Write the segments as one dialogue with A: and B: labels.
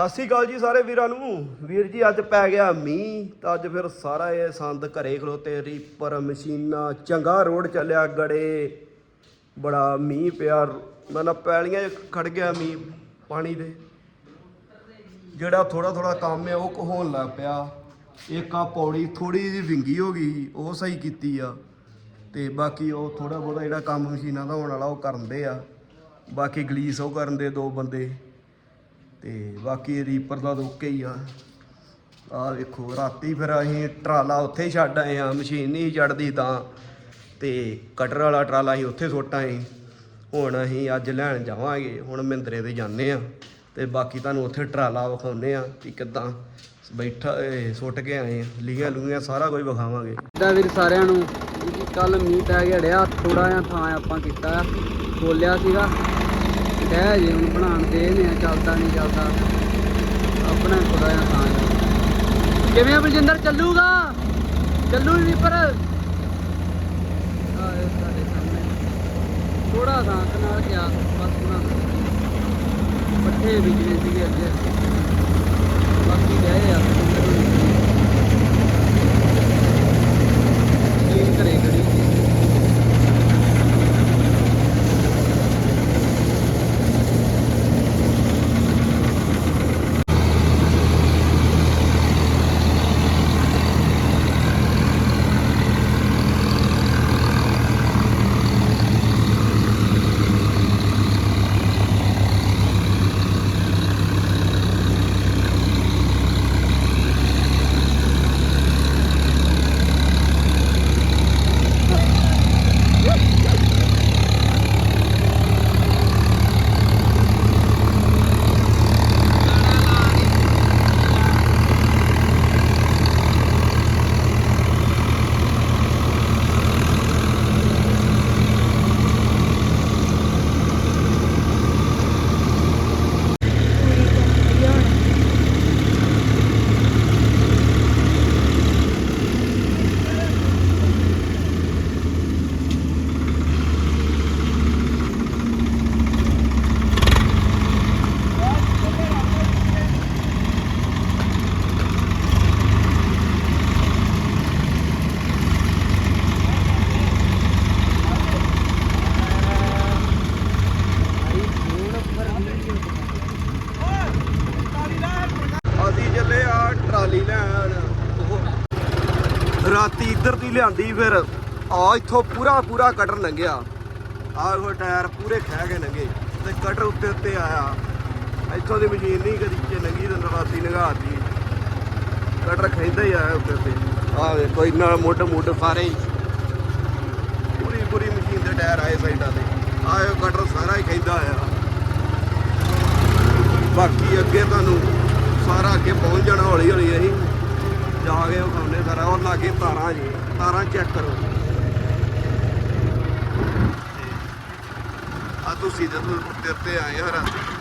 A: ਸਤਿ ਸ਼੍ਰੀ ਅਕਾਲ ਜੀ ਸਾਰੇ ਵੀਰਾਂ ਨੂੰ। ਵੀਰ ਜੀ, ਅੱਜ ਪੈ ਗਿਆ ਮੀਂਹ, ਤਾਂ ਅੱਜ ਫਿਰ ਸਾਰਾ ਇਹ ਸੰਦ ਘਰੇ ਖਲੋਤੇ ਰੀਪਰ ਮਸ਼ੀਨਾਂ ਚੰਗਾ ਰੋਡ ਚੱਲਿਆ ਗੜੇ। ਬੜਾ ਮੀਂਹ ਪਿਆ, ਮੈਂ ਨਾ ਪੈਲੀਆਂ 'ਚ ਖੜ ਗਿਆ ਮੀਂਹ ਪਾਣੀ ਦੇ। ਜਿਹੜਾ ਥੋੜਾ ਥੋੜਾ ਕੰਮ ਹੈ ਉਹ ਹੋਣ ਲੱਗ ਪਿਆ। ਇੱਕ ਆ ਪੌੜੀ ਥੋੜੀ ਜਿਹੀ ਵਿੰਗੀ ਹੋ ਗਈ, ਉਹ ਸਹੀ ਕੀਤੀ ਆ। ਤੇ ਬਾਕੀ ਉਹ ਥੋੜਾ ਬਹੁਤਾ ਜਿਹੜਾ ਕੰਮ ਮਸ਼ੀਨਾਂ ਦਾ ਹੋਣ ਵਾਲਾ, ਉਹ ਕਰਨ ਦੇ ਆ। ਬਾਕੀ ਗਲੀਸ ਉਹ ਕਰਨ ਦੇ ਦੋ ਬੰਦੇ। ਤੇ ਬਾਕੀ ਰੀਪਰ ਦਾ ਤਾਂ ਓਕੇ ਹੀ ਆ। ਆ ਵੇਖੋ, ਰਾਤੀ ਫਿਰ ਅਸੀਂ ਟਰਾਲਾ ਉੱਥੇ ਹੀ ਛੱਡ ਆਏ ਆ ਮਸ਼ੀਨ ਨਹੀਂ ਚੜਦੀ ਤਾਂ। ਤੇ ਕਟਰ ਵਾਲਾ ਟਰਾਲਾ ਅਸੀਂ ਉੱਥੇ ਸੁੱਟ ਆਏ। ਹੁਣ ਅਸੀਂ ਅੱਜ ਲੈਣ ਜਾਵਾਂਗੇ, ਹੁਣ ਮਹਿੰਦਰੇ ਤੇ ਜਾਂਦੇ ਆ ਤੇ ਬਾਕੀ ਤੁਹਾਨੂੰ ਉੱਥੇ ਟਰਾਲਾ ਵਿਖਾਉਂਦੇ ਆ ਕਿ ਕਿੱਦਾਂ ਬੈਠਾ ਸੁੱਟ ਕੇ ਆਏ ਆ ਲੀਆਂ ਲੂਆਂ ਸਾਰਾ ਕੁਝ ਵਿਖਾਵਾਂਗੇ।
B: ਦਾ ਵੀਰ ਸਾਰਿਆਂ ਨੂੰ ਕੱਲ ਮੀਂਹ ਪੈ ਗਿਆ ਡਿਆ ਥੋੜਾ ਜਿਹਾ ਥਾਂ ਆਪਾਂ ਕੀਤਾ। ਬੋਲਿਆ ਸੀਗਾ। ਕਹਿ ਜੇ ਹੁਣ ਬਣਾਉਣ ਦੇ ਨੇ ਚੱਲਦਾ ਨਹੀਂ ਚੱਲਦਾ। ਆਪਣਾ ਖੁਦਾ ਜਿਹਾ ਥਾਂ ਕਿਵੇਂ ਆ ਬਲਜਿੰਦਰ, ਚੱਲੂਗਾ? ਚੱਲੂ ਵੀ ਪਰ ਥੋੜਾ ਥਾਂ ਕਨਾਲ ਗਿਆ, ਬਸ ਬਣਾ ਪੱਠੇ ਵਿਚਲੇ ਸੀਗੇ ਅੱਗੇ। ਬਾਕੀ ਗਏ ਆ ਟੀਮ ਘਰੇ ਖੜੀ ਸੀ
A: ਅਸੀਂ ਚੱਲੇ ਆ ਟਰਾਲੀ ਲੈਣ ਰਾਤੀ ਇੱਧਰ ਦੀ ਲਿਆਂਦੀ ਫਿਰ ਆ ਇੱਥੋਂ ਪੂਰਾ ਪੂਰਾ ਕਟਰ ਲੰਘਿਆ। ਆਹ ਉਹ ਟਾਇਰ ਪੂਰੇ ਖਹਿ ਕੇ ਲੰਘੇ ਤੇ ਕਟਰ ਉੱਤੇ ਉੱਤੇ ਆਇਆ। ਇੱਥੋਂ ਦੀ ਮਸ਼ੀਨ ਨਹੀਂ ਕਦੀ ਚ ਲੰਗੀ ਤੇ ਰਾਤੀ ਲੰਘਾਤੀ। ਕਟਰ ਖੈਂਦਾ ਹੀ ਆਇਆ ਉੱਤੇ ਤੇ ਆਹ ਵੇਖੋ ਇੰਨਾ ਮੁੱਢ ਮੁੱਢ ਸਾਰੇ ਹੀ। ਪੂਰੀ ਪੂਰੀ ਮਸ਼ੀਨ ਦੇ ਟਾਇਰ ਆਏ ਸਾਈਡਾਂ ਤੇ। ਆਹ ਕਟਰ ਸਾਰਾ ਹੀ ਖੈਂਦਾ ਆਇਆ। ਬਾਕੀ ਅੱਗੇ ਤੁਹਾਨੂੰ ਸਾਰਾ ਅੱਗੇ ਪਹੁੰਚ ਜਾਣਾ ਹੌਲੀ ਹੌਲੀ ਅਸੀਂ। ਜਾ ਕੇ ਉਹ ਲਾਗੇ ਤਾਰਾਂ ਜੀ, ਤਾਰਾਂ ਚੈੱਕ ਕਰੋ। ਆ ਤੁਸੀਂ ਤੇ ਉੱਤੇ ਆਏ ਹਰ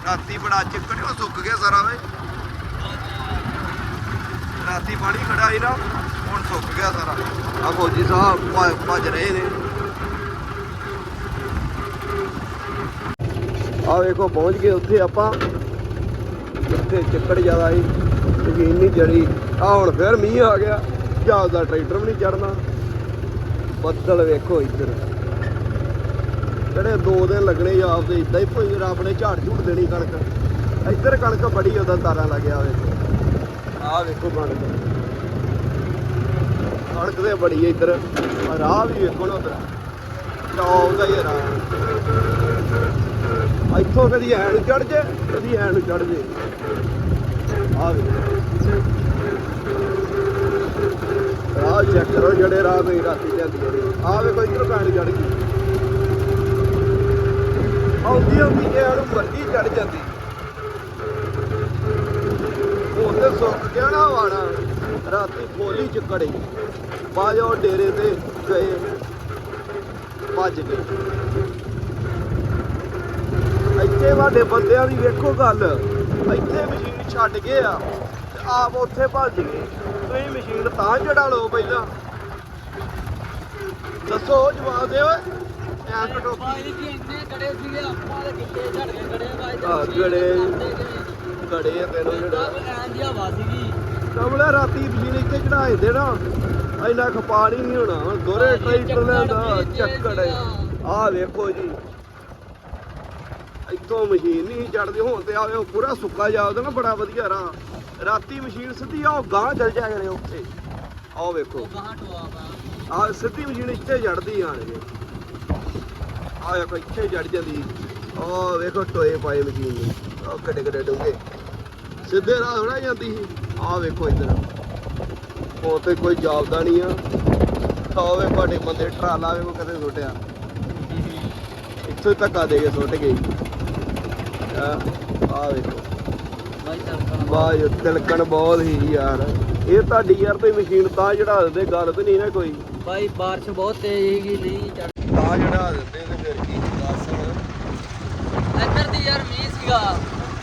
A: ਰਾਤੀ। ਬੜਾ ਚਿੱਕੜ ਉਹ ਸੁੱਕ ਗਿਆ ਸਾਰਾ ਵੇ। ਰਾਤੀ ਪਾਣੀ ਖੜਾ ਸੀ ਨਾ, ਹੁਣ ਸੁੱਕ ਗਿਆ ਸਾਰਾ। ਆ ਫੌਜੀ ਸਾਹਿਬ ਭੱਜ- ਰਹੇ ਨੇ। ਆ ਵੇਖੋ, ਪਹੁੰਚ ਗਏ ਉੱਥੇ ਆਪਾਂ। ਉੱਥੇ ਚੱਕੜ ਜ਼ਿਆਦਾ ਸੀ ਯਕੀਨ ਨਹੀਂ ਜੜੀ। ਆ ਹੁਣ ਫਿਰ ਮੀਂਹ ਆ ਗਿਆ। ਜਹਾਜ਼ ਦਾ ਟਰੈਕਟਰ ਵੀ ਨਹੀਂ ਚੜਨਾ ਬੱਦਲ ਵੇਖੋ ਇੱਧਰ। ਜਿਹੜੇ ਦੋ ਦਿਨ ਲੱਗਣੇ ਜਾਬ ਤੇ ਇਦਾਂ ਹੀ ਭਈ ਰੱਬ ਝਾੜ ਝੂੜ ਦੇਣੀ ਕਣਕ। ਇੱਧਰ ਕਣਕ ਬੜੀ ਉਹਦਾ ਤਾਰਾਂ ਲੱਗਿਆ ਵੇਖੋ ਆਹ ਵੇਖੋ ਕਣਕ। ਕਣਕ ਤੇ ਬੜੀ ਇੱਧਰ। ਰਾਹ ਵੀ ਵੇਖੋ ਨਾ ਉਧਰ। ਚੌਲ ਦਾ ਹੀ ਰਾਹ। ਇੱਥੋਂ ਕਦੀ ਐ ਚੜ ਜੇ, ਕਦੀ ਐ ਚੜ ਜੇ। ਆ ਵੇ ਰਾਹ ਚੈੱਕ ਕਰੋ ਜਿਹੜੇ ਰਾਹ ਮੇਰੀ ਰਾਤੀ ਜਾਂਦੀ ਨੇ। ਆ ਵੇਖੋ, ਇੱਧਰੋਂ ਪੈਣ ਚੜ ਗਈ। ਆਉਂਦੀ ਆਉਂਦੀ ਐ ਨੂੰ ਮਰਜ਼ੀ ਚੜ ਜਾਂਦੀ। ਹੁਣ ਤੇ ਸੁੱਕ ਗਿਆ ਨਾ ਵਾਣਾ ਰਾਤੀ ਬੋਲੀ ਚ ਕੜੇ ਬਾਜੋ ਡੇਰੇ ਤੇ ਗਏ। ਭੱਜ ਗਏ। ਇੱਥੇ ਸਾਡੇ ਬੰਦਿਆਂ ਦੀ ਵੇਖੋ ਗੱਲ। ਇੱਥੇ ਮਸ਼ੀਨ ਛੱਡ ਗਏ ਆ। ਆਪ ਉੱਥੇ ਭੱਜ ਗਏ। ਤੁਸੀਂ ਮਸ਼ੀਨ ਤਾਂ ਚੜਾ ਲਓ ਪਹਿਲਾਂ। ਦੱਸੋ ਜਵਾਬ ਦਿਓ। ਐਂ ਕਟੋ
B: ਬਾਈ ਜੀ ਇੰਨੇ ਕੜੇ ਸੀਗੇ ਆਪਾਂ ਦੇ ਕਿੱਲੇ ਝੜ ਕੇ ਕੜੇ ਬਾਈ
A: ਆ, ਗੜੇ। ਗੜੇ ਆ ਤੈਨੂੰ ਜਿਹੜਾ।
B: ਲੈਣ ਦੀ ਹਵਾ ਸੀਗੀ।
A: ਕਮਲੇ ਰਾਤੀ ਮਸ਼ੀਨ ਇੱਥੇ ਚੜਾ ਦਿੰਦੇ ਨਾ ਇੰਨਾ ਖਪਾੜ ਹੀ ਨਹੀਂ ਹੋਣਾ। ਹੁਣ ਦੋਰੇ ਟਰੈਕਟਰ ਲੈਂਦਾ।
B: ਚੱਕੜ।
A: ਆਹ ਵੇਖੋ ਜੀ। ਇੱਥੋਂ ਮਸ਼ੀਨ ਨਹੀਂ ਚੜਦੀ। ਹੁਣ ਤੇ ਆਵੇ ਪੂਰਾ ਸੁੱਕਾ ਜਾਵਦਾ ਨਾ ਬੜਾ ਵਧੀਆ ਰਾਹ। ਰਾਤੀ ਮਸ਼ੀਨ ਸਿੱਧੀ ਆ ਉਹ ਗਾਂ ਚਲ ਜਾ ਕਰੇ ਉੱਥੇ। ਆਹ ਵੇਖੋ।
B: ਉਹ ਟੋਆ ਵਾ।
A: ਆ ਸਿੱਧੀ ਮਸ਼ੀਨ ਇੱਥੇ ਜੜਦੀ ਆਣ ਕੇ ਆ ਵੇਖੋ ਇੱਥੇ ਜੜ ਜਾਂਦੀ। ਆ ਵੇਖੋ ਟੋਏ ਪਾਏ ਮਸ਼ੀਨ ਨੂੰ। ਆ ਕੱਡੇ ਕੱਡੇ ਡੂੰਘੇ। ਸਿੱਧੇ ਰਾਹ ਥੋੜਾ ਜਾਂਦੀ ਸੀ। ਆ ਵੇਖੋ ਇੱਧਰ। ਉਹ ਤੇ ਕੋਈ ਜਾਪਦਾ ਨਹੀਂ ਆ। ਆ ਵੇ ਤੁਹਾਡੇ ਬੰਦੇ ਟਰਾਲਾ ਵੇਖੋ ਕਦੇ ਸੁੱਟਿਆ ਇੱਥੋਂ ਧੱਕਾ ਦੇ ਕੇ ਸੁੱਟ ਗਈ ਆ ਆ ਵੇਖੋ। ਵਾਹ ਤਿਲਕਣ ਬਹੁਤ ਹੀ ਯਾਰ। ਇਹ ਤੁਹਾਡੀ ਯਾਰ ਤੇ ਮਸ਼ੀਨ ਤਾਂ ਚੜਾ ਦਿੰਦੇ ਗੱਲ ਤੇ ਨਹੀਂ ਨਾ ਕੋਈ।
B: ਬਾਈ ਬਾਰਿਸ਼ ਬਹੁਤ ਤੇਜ਼ ਸੀਗੀ ਨਹੀਂ ਚੜ
A: ਤਾਂ ਚੜਾ ਦਿੰਦੇ ਤੇ ਫਿਰ ਕੀ ਦੱਸ।
B: ਇੱਧਰ ਦੀ ਯਾਰ ਮੀਂਹ ਸੀਗਾ।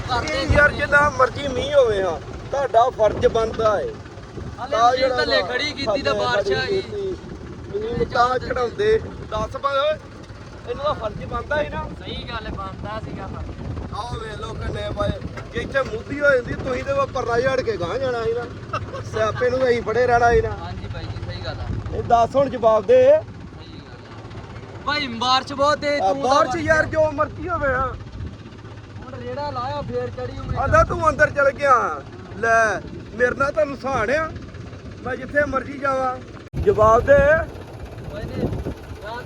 B: ਕਰਦੇ
A: ਯਾਰ ਜਿੰਨਾ ਮਰਜ਼ੀ ਮੀਂਹ ਹੋਵੇ ਹਾਂ। ਤੁਹਾਡਾ ਫਰਜ਼ ਬਣਦਾ ਏ।
B: ਹਲੇ ਮੀਂਹ ਥੱਲੇ ਖੜੀ ਕੀਤੀ ਤਾਂ ਬਾਰਿਸ਼ ਆ ਗਈ।
A: ਮੀਂਹ ਤਾਂ ਚੜਾਉਂਦੇ। ਦੱਸ ਪਾ ਓਏ। ਇਹਨਾਂ ਦਾ ਫਰਜ਼ ਬਣਦਾ ਹੀ ਨਾ।
B: ਸਹੀ ਗੱਲ ਬੰਦਾ ਸੀਗਾ
A: ਆਹ ਵੇ ਲੋ ਕੰਨੇ ਪਾਏ ਜੇ ਇੱਥੇ ਮੁੱਦੀ ਹੋ ਜਾਂਦੀ ਤੁਸੀਂ ਤੇ ਵਾ ਪਰਨਾ ਝਾੜ ਕੇ ਗਾਂ ਜਾਣਾ ਸੀ ਨਾ। ਸਿਆਪੇ ਨੂੰ ਤਾਂ ਅਸੀਂ ਫੜੇ ਰਹਿਣਾ ਸੀ ਨਾ।
B: ਹਾਂਜੀ ਬਾਈ ਜੀ ਸਹੀ ਗੱਲ ਆ।
A: ਇਹ ਦੱਸ ਹੁਣ ਜਵਾਬ ਦੇ।
B: ਸਹੀ ਗੱਲ ਆ। ਬਾਈ ਬਾਰਿਸ਼ ਬਹੁਤ
A: ਆ
B: ਤੂੰ ਤਾਂ
A: ਬਾਹਰ ਚ ਯਾਰ ਜੋ ਮਰਜ਼ੀ ਹੋਵੇ ਹਾਂ
B: ਹੁਣ ਰੇੜਾ ਲਾਇਆ ਫੇਰ ਚੜੀ ਉਮੀਦ
A: ਆਂਦਾ ਤੂੰ ਅੰਦਰ ਚਲ ਗਿਆ। ਲੈ ਮੇਰੇ ਨਾਲ ਤੁਹਾਨੂੰ ਸਾੜਿਆ ਮੈਂ ਜਿੱਥੇ ਮਰਜ਼ੀ ਜਾਵਾਂ। ਜਵਾਬ ਦੇ।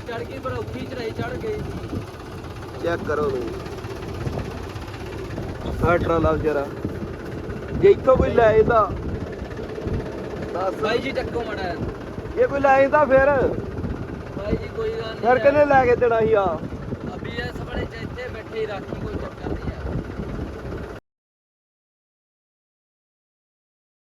B: ਚੜ ਗਈ ਪਰ ਔਖੀ ਚੜਾਈ ਚੜ ਗਈ
A: ਚੈੱਕ ਕਰੋ ਨੂੰ ਆਹ ਟਰਾਲਾ ਜਰਾ। ਜੇ ਇੱਥੋਂ ਕੋਈ ਲੈ ਇਹਦਾ ਦੱਸ।
B: ਬਾਈ ਜੀ ਚੱਕੋ ਮੜਾ
A: ਜੇ ਕੋਈ ਲੈ ਇਹਦਾ ਫਿਰ
B: ਬਾਈ ਜੀ ਕੋਈ ਗੱਲ ਨਹੀਂ
A: ਫਿਰ ਕਿਹਨੇ ਲੈ ਕੇ ਦੇਣਾ ਸੀ ਆ?
B: ਅਭੀ ਇਸ ਚ ਇੱਥੇ ਬੈਠੇ ਹੀ ਰਾਖੀ ਕੋਈ ਚੱਕਰ ਨਹੀਂ